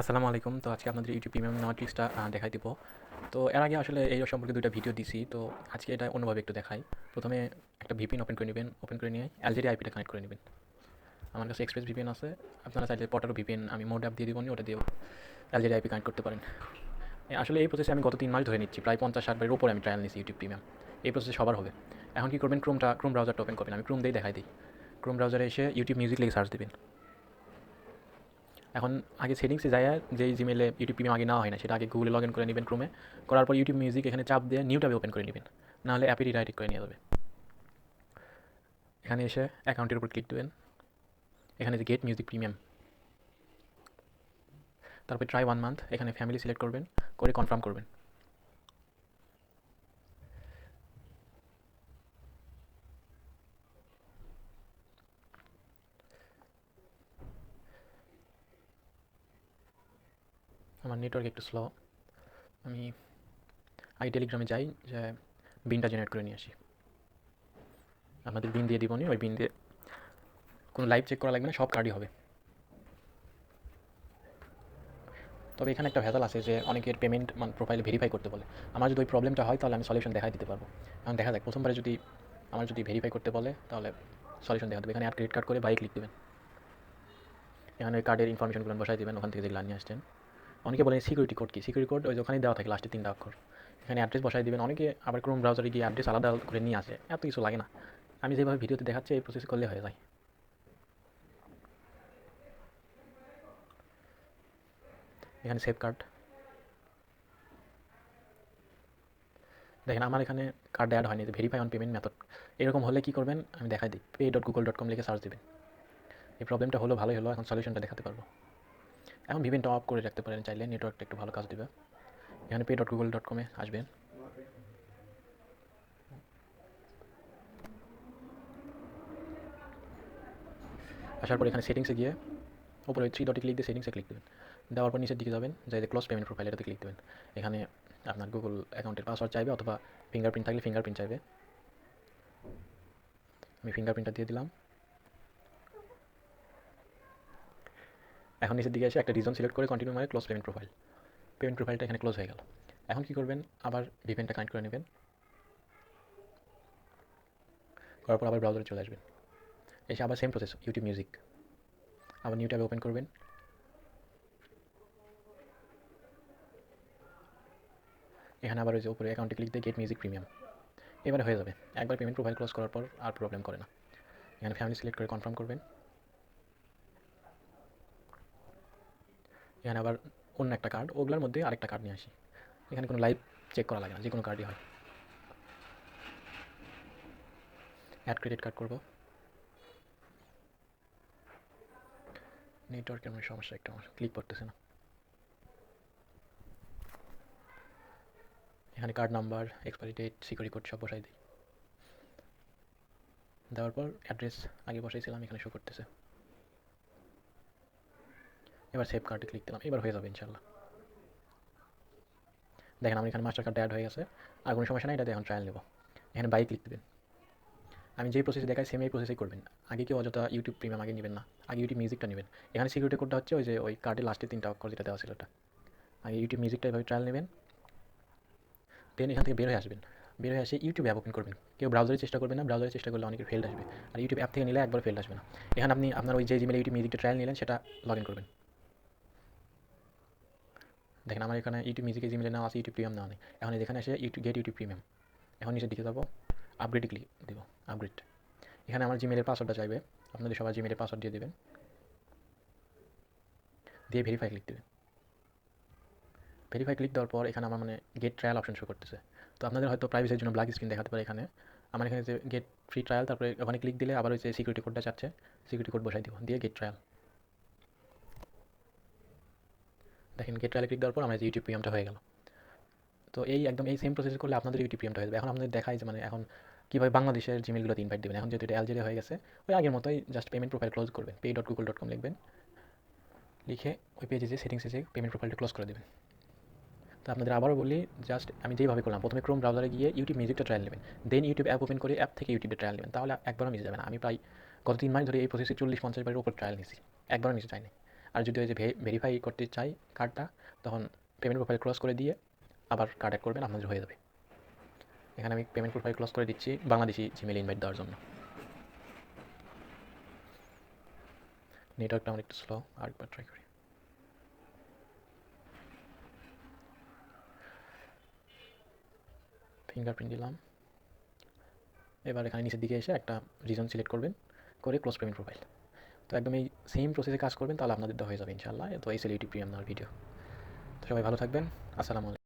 আসসালামু আলাইকুম। তো আজকে আপনাদের ইউটিউব প্রিমিয়াম নেওয়ার ট্রিক্সটা দেখাই দিব। তো এর আগে আসলে এই সম্পর্কে দুইটা ভিডিও দিছি। তো আজকে এটা অন্যভাবে একটু দেখাই। প্রথমে একটা ভিপিএন ওপেন করে নেবেন। ওপেন করে নিয়ে এলজেডি আইপিটা কানেক্ট করে নেবেন। আমার কাছে এক্সপ্রেস ভিপিএন আছে। আপনারা চাইলে পটারো ভিপিএন আমি মোড অ্যাপ দিয়ে দিব ওটা দিয়েও এলজেডি আইপি কানেক্ট করতে পারেন। আসলে এই প্রসেসে আমি গত তিন মাস ধরে নিচ্ছি। প্রায় পঞ্চাশ, ষাট বারের উপরে আমি ট্রায়াল নিচ্ছি ইউটিউব প্রিমিয়াম এই প্রসেসে সবার হবে। এখন কি করবেন? ক্রোমটা ক্রোম ব্রাউজারটা ওপেন করবেন। আমি ক্রোম দিয়ে দেখাই দিই। ক্রোম ব্রাউজারে এসে ইউটিউব মিউজিক লিখে সার্চ দেবেন। এখন আগে সেটিংসে যায় যেই জিমেলে ইউটিউব প্রিমিয়াম আগে নেওয়া হয় না, সেটা আগে গুগলে লগ ইন করে নেবেন ক্রোমে করার পর ইউটিউব মিউজিক এখানে চাপ দিয়ে নিউ ট্যাবে ওপেন করে নেবেন। নাহলে অ্যাপে রিডাইরেক্ট করে নিয়ে যাবে। এখানে এসে অ্যাকাউন্টের উপর ক্লিক দেবেন। এখানে যে গেট মিউজিক প্রিমিয়াম তারপর ট্রাই ওয়ান মান্থ এখানে ফ্যামিলি সিলেক্ট করবেন, করে কনফার্ম করবেন। আমার নেটওয়ার্ক একটু স্লো আমি আগে টেলিগ্রামে যাই, যে বিনটা জেনারেট করে নিয়ে আসি। আপনাদের বিন দিয়ে দিব নি, ওই বিন দিয়ে কোনো লাইভ চেক করা লাগবে না, সব কার্ডই হবে। তবে এখানে একটা ভেজাল আছে যে অনেকের পেমেন্ট মানে প্রোফাইলে ভেরিফাই করতে বলে। আমার যদি ওই প্রবলেমটা হয়, তাহলে আমি সলিউশন দেখাই দিতে পারব। এখন দেখা যাক, প্রথমবারে যদি আমার যদি ভেরিফাই করতে বলে, তাহলে সলিউশন দেখা দেবে এখানে আর ক্রেডিট কার্ড করে বাইক লিখ দেবেন। এখানে ওই কার্ডের ইনফরমেশনগুলো বসাই দেবেন, ওখান থেকে যেগুলো নিয়ে আসছেন। অনেকে বলেন সিকিউরিটি কোড কি? সিকিউরিটি কোড ওই ওখানেই দেওয়া থাকে লাস্টে তিনটা অক্ষর। এখানে অ্যাড্রেস বসাই দিবেন। অনেকে আবার ক্রোম ব্রাউজারে গিয়ে অ্যাড্রেস আলাদা করে নিয়ে আসে। এত কিছু লাগে না। আমি যেভাবে ভিডিওতে দেখাচ্ছি, এই প্রসেস করলে হয়ে যায়। এখানে সেভ কার্ড দেখেন, আমার এখানে কার্ড অ্যাড হয়নি। ভেরিফাই অন পেমেন্ট মেথড এরকম হলে কী করবেন? আমি দেখাই দিই। Pay dot Google dot com লিখে সার্চ দেবেন। এই প্রবলেমটা হলো, ভালোই হলো। এখন সলিউশনটা দেখাতে পারব। এখন ভিভিনটা অফ করে রাখতে পারেন, চাইলে নেটওয়ার্কটা একটু ভালো কাজ দেবে। এখানে পে ডট গুগল ডট কমে আসবেন। আসার পর এখানে সেটিংসে গিয়ে উপরে থ্রি ডটে ক্লিক দিয়ে সেটিংসে ক্লিক দেবেন। দেওয়ার পর নিচের দিকে যাবেন যাই ক্লোজ পেমেন্ট প্রোফাইল এটাতে ক্লিক দেবেন। এখানে আপনার গুগল অ্যাকাউন্টের পাসওয়ার্ড চাইবে অথবা ফিঙ্গারপ্রিন্ট থাকলে ফিঙ্গারপ্রিন্ট চাইবে। আমি ফিঙ্গারপ্রিন্টটা দিয়ে দিলাম। এখন নিচের দিকে এসে একটা রিজন সিলেক্ট করে কন্টিনিউ মানে ক্লোজ পেমেন্ট প্রোফাইল পেমেন্ট প্রোফাইলটা এখানে ক্লোজ হয়ে গেল। এখন কী করবেন? আবার ভিপেনটা কানেক্ট করে নেবেন। করার পর আবার ব্রাউজারে চলে আসবেন। এসে আবার সেম প্রসেস ইউটিউব মিউজিক আবার নিউ ট্যাবে ওপেন করবেন। এখানে আবার ওই যে উপরে অ্যাকাউন্টে ক্লিক দিয়ে গেট মিউজিক প্রিমিয়াম এবারে হয়ে যাবে। একবার পেমেন্ট প্রোফাইল ক্লোজ করার পর আর প্রবলেম করে না। এখানে ফ্যামিলি সিলেক্ট করে কনফার্ম করবেন। এখানে আবার অন্য একটা কার্ড ওগুলোর মধ্যে আরেকটা কার্ড নিয়ে আসি। এখানে কোনো লাইভ চেক করা লাগে না যে কোনো কার্ডই হয়। অ্যাড ক্রেডিট কার্ড করব। নেটওয়ার্কের আমার সমস্যা একটা, আমার ক্লিক করতেছে না। এখানে card number expiry date security code সব বসাই দিই। দেওয়ার পর অ্যাড্রেস আগে বসাইছিলাম, এখানে শো করতেছে। এবার সেভ কার্ডে ক্লিক দিলাম। এবার হয়ে যাবে ইনশাল্লাহ দেখেন আমার এখানে মাস্টার কার্ড অ্যাড হয়ে গেছে। আর কোনো সমস্যা নেই এটা এখন ট্রায়াল নেব। এখানে বাইক লিখ দেবেন। আমি যেই প্রসেসে দেখাই সেম এই প্রসেসেই করবেন। আগে কেউ অযথা ইউটিউব প্রিমিয়াম আগে নেবেন না? আগে ইউটিউব মিউজিকটা নেবেন। এখানে সিকিউরিটি কোডটা হচ্ছে ওই যে ওই কার্ডে লাস্টে তিনটা অক্ষর যেটা দেওয়া ছিল ওটা। আগে ইউটিউব মিউজিকটা এভাবে ট্রায়াল নেবেন। দেন এখান থেকে বের হয়ে আসবেন। বের হয়ে আসে ইউটিউব অ্যাপ ওপেন করবেন। কেউ ব্রাউজারে চেষ্টা করবেন না ব্রাউজারে চেষ্টা করলে অনেকের ফেল্ড আসবে। আর ইউটিউব অ্যাপ থেকে নিলে একবার ফেল্ড আসবে না। এখানে আপনি আপনার ওই যে জিমেলে ইউটিউব মিউজিকটা ট্রায়াল নিলেন, সেটা লগ ইন করবেন। দেখেন আমার এখানে ইউটিউব মিউজিকে জিমেলে নেওয়া আছে ইউটিউব প্রিমিয়াম নেওয়া নেই। এখন এখানে এসে ইউটিউব গেট ইউটিউব প্রিমিয়াম এখন নিচের দিকে যাব আপগ্রেডে ক্লিক দিব আপগ্রেড এখানে আমার জিমেলের পাসওয়ার্ডটা চাইবে, আপনাদের সবার জিমেলের পাসওয়ার্ড দিয়ে দেবেন। দিয়ে ভেরিফাই ক্লিক দেবেন। ভেরিফাই ক্লিক দেওয়ার পর এখানে আমার মানে গেট ট্রায়াল অপশন শো করতেছে। তো আপনাদের হয়তো প্রাইভেসির জন্য ব্ল্যাক স্ক্রিন দেখাতে পারে এখানে। আমার এখানে যে গেট ফ্রি ট্রায়াল তারপরে ওখানে ক্লিক দিলে আবার ওই যে সিকিউরিটি কোডটা চাচ্ছে সিকিউরিটি কোড বসাই দিব, দিয়ে গেট ট্রায়াল দেখেন গেট ট্রায়ালে ক্লিক দেওয়ার পর আমার ইউটিউব প্রিমিয়ামটা হয়ে গেল। তো এই একদম এই সেম প্রসেস করলে আপনাদের ইউটিউব প্রিমিয়ামটা হয়ে যাবে। এখন আপনাদের দেখায় যে মানে এখন কীভাবে বাংলাদেশের জিমেলগুলোতে ইনভাইট দেবেন। এখন যেহেতু এটা অ্যালজেরিয়া হয়ে গেছে, ওই আগের মতোই জাস্ট পেমেন্ট প্রোফাইল ক্লোজ করবেন। Pay dot Google dot com লিখবেন। লিখে ওই পেজে যে সেটিংসে যে পেমেন্ট প্রোফাইলটা ক্লোজ করে দেবেন। তো আপনাদের আবারও বলি জাস্ট আমি যেইভাবে করলাম, প্রথমে ক্রোম ব্রাউজারে গিয়ে ইউটিউব মিউজিকটা ট্রায়াল নেবেন। দেন ইউটিউব অ্যাপ ওপেন করে অ্যাপ থেকে ইউটিউবে ট্রায়াল নেবেন। তাহলে একবারও মিস যাবে না। আমি প্রায় গত তিন মাস ধরে এই প্রসেসে চল্লিশ পঞ্চাশ বারের উপর ট্রায়াল নিয়েছি। একবারও মিস যায়নি। আর যদি ওই যে ভেরিফাই করতে চাই কার্ডটা তখন পেমেন্ট প্রোফাইল ক্রস করে দিয়ে আবার কার্ড অ্যাড করবেন, আপনাদের হয়ে যাবে। এখানে আমি পেমেন্ট প্রোফাইল ক্লোজ করে দিচ্ছি বাংলাদেশি জিমেল ইনভাইট দেওয়ার জন্য। নেটওয়ার্কটা আমার একটু স্লো আরেকবার ট্রাই করি। ফিঙ্গারপ্রিন্ট দিলাম। এবার এখানে নিচের দিকে এসে একটা রিজন সিলেক্ট করবেন, করে ক্লোজ পেমেন্ট প্রোফাইল তো একদম এই সেম প্রসেসে কাজ করবেন, তাহলে আপনাদেরটা হয়ে যাবে ইনশাল্লাহ তো এই সেল ইউটিউব প্রিমিয়াম ভিডিও তো সবাই ভালো থাকবেন। আসসালামু আলাইকুম।